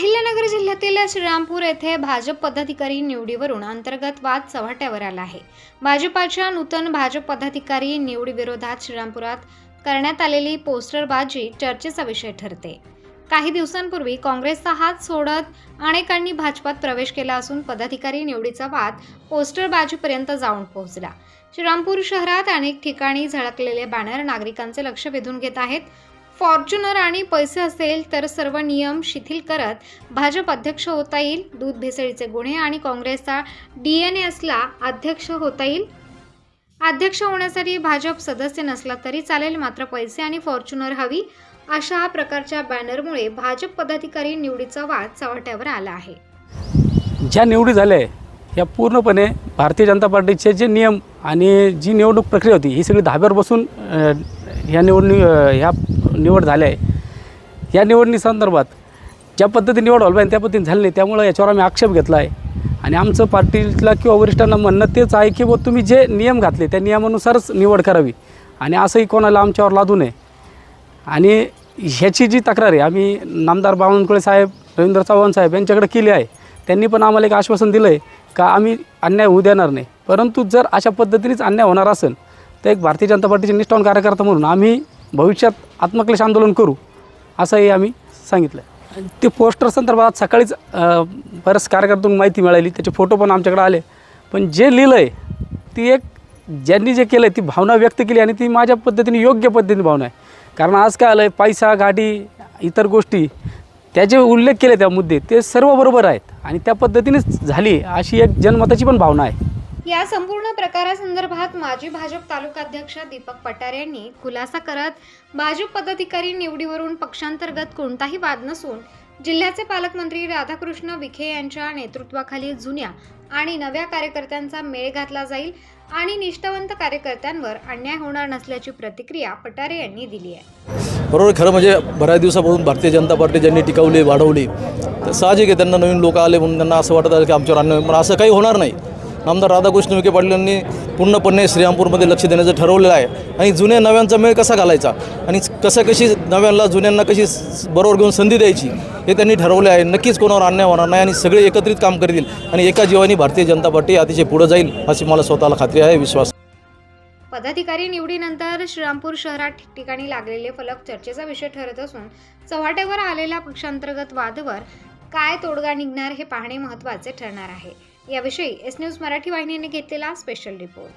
अहिल्यानगर जिल्ह्यातील श्रीरामपूर येथे भाजप पदाधिकारी निवडीवरून अंतर्गत वाद चव्हाट्यावर आला आहे. भाजपाच्या नूतन भाजप पदाधिकारी निवडीविरोधात श्रीरामपुरात करण्यात आलेली पोस्टरबाजी चर्चेचा विषय ठरते. काही दिवसांपूर्वी काँग्रेसचा हात सोडत अनेकांनी भाजपात प्रवेश केला असून पदाधिकारी निवडीचा वाद पोस्टरबाजीपर्यंत जाऊन पोहोचला. श्रीरामपूर शहरात अनेक ठिकाणी झळकलेले बॅनर नागरिकांचे लक्ष वेधून घेत आहेत. फॉर्च्युनर आणि पैसे असेल तर सर्व नियम शिथिल करत भाजप अध्यक्ष होता येईल दूध भेसळीचे गुन्हे आणि काँग्रेसचा डी एन एसला अध्यक्ष होता येईल. अध्यक्ष होण्यासाठी भाजप सदस्य नसला तरी चालेल मात्र पैसे आणि फॉर्च्युनर हवी अशा प्रकारच्या बॅनरमुळे भाजप पदाधिकारी निवडीचा वाद चव्हाट्यावर आला आहे. ज्या निवडी झाल्या आहे या पूर्णपणे भारतीय जनता पार्टीचे जे नियम आणि जी निवडणूक प्रक्रिया होती ही सगळी धाब्यावर बसून ह्या निवडणूक ह्या निवड झाल्या. आहे या निवडणुकीसंदर्भात ज्या पद्धतीने निवड व्हायला पाहिजे त्या पद्धतीने झाली नाही. त्यामुळं याच्यावर आम्ही आक्षेप घेतला आहे आणि आमचं पार्टीला किंवा वरिष्ठांना म्हणणं तेच आहे की बुवा तुम्ही जे नियम घातले त्या नियमानुसारच निवड करावी. आणि असंही कोणाला आमच्यावर लादू नये. आणि ह्याची जी तक्रार आहे आम्ही नामदार बावनकुळे साहेब रवींद्र चव्हाण साहेब यांच्याकडे केली आहे. त्यांनी पण आम्हाला एक आश्वासन दिलं आहे का आम्ही अन्याय होऊ देणार नाही. परंतु जर अशा पद्धतीनेच अन्याय होणार असेल तर एक भारतीय जनता पार्टीचे निष्ठावन कार्यकर्ता म्हणून आम्ही भविष्यात आत्मक्लेश आंदोलन करू असंही आम्ही सांगितलं आहे ते पोस्टर संदर्भात सकाळीच बऱ्याच कार्यकर्त्यांना माहिती मिळाली त्याचे फोटो पण आमच्याकडे आले. पण जे लिहिलं आहे ती एक ज्यांनी जे केलं आहे ती भावना व्यक्त केली आणि ती माझ्या पद्धतीने योग्य पद्धतीने भावना आहे. कारण आज काय आलं आहे पैसा गाडी इतर गोष्टी त्याचे उल्लेख केले त्या मुद्दे ते सर्व बरोबर आहेत आणि त्या पद्धतीनेच झाली अशी एक जनमताची पण भावना आहे. या संपूर्ण प्रकारासंदर्भात माजी भाजप तालुकाध्यक्ष दीपक पटार यांनी खुलासा करत भाजप पदाधिकारी निवडीवरून पक्षांतर्गत कोणताही वाद नसून जिल्ह्याचे पालकमंत्री राधाकृष्ण विखे यांच्या नेतृत्वाखाली जुन्या आणि नव्या कार्यकर्त्यांचा मेळ घातला जाईल आणि निष्ठावंत कार्यकर्त्यांवर अन्याय होणार नसल्याची प्रतिक्रिया पटारे यांनी दिली आहे. बरोबर खरं म्हणजे बऱ्याच दिवसापासून भारतीय जनता पार्टी ज्यांनी टिकवली वाढवली तर साहजिक आहे त्यांना नवीन लोक आले म्हणून त्यांना असं वाटत आलं की आमच्यावर अन्याय पण असं काही होणार नाही. आमदार राधाकृष्ण विखे पाटील यांनी पूर्णपणे श्रीरामपूरमध्ये लक्ष देण्याचं ठरवलेलं आहे. आणि जुन्या नव्यांचा मेळ कसा घालायचा? आणि कसं कशी नव्यांना जुन्यांना कशी बरोबर घेऊन संधी द्यायची? हे त्यांनी ठरवले आहे. नक्कीच कोणावर अन्याय होणार नाही आणि सगळे एकत्रित काम करतील आणि एका जीवानी भारतीय जनता पार्टी अतिशय पुढं जाईल अशी मला स्वतःला खात्री आहे विश्वास पदाधिकारी निवडीनंतर श्रीरामपूर शहरात ठिकठिकाणी लागलेले फलक चर्चेचा विषय ठरत असून चव्हाट्यावर आलेल्या पक्षांतर्गत वादवर काय तोडगा निघणार हे पाहणे महत्त्वाचे ठरणार आहे. याविषयी एस न्यूज मराठी वाहिनीने घेतलेला स्पेशल रिपोर्ट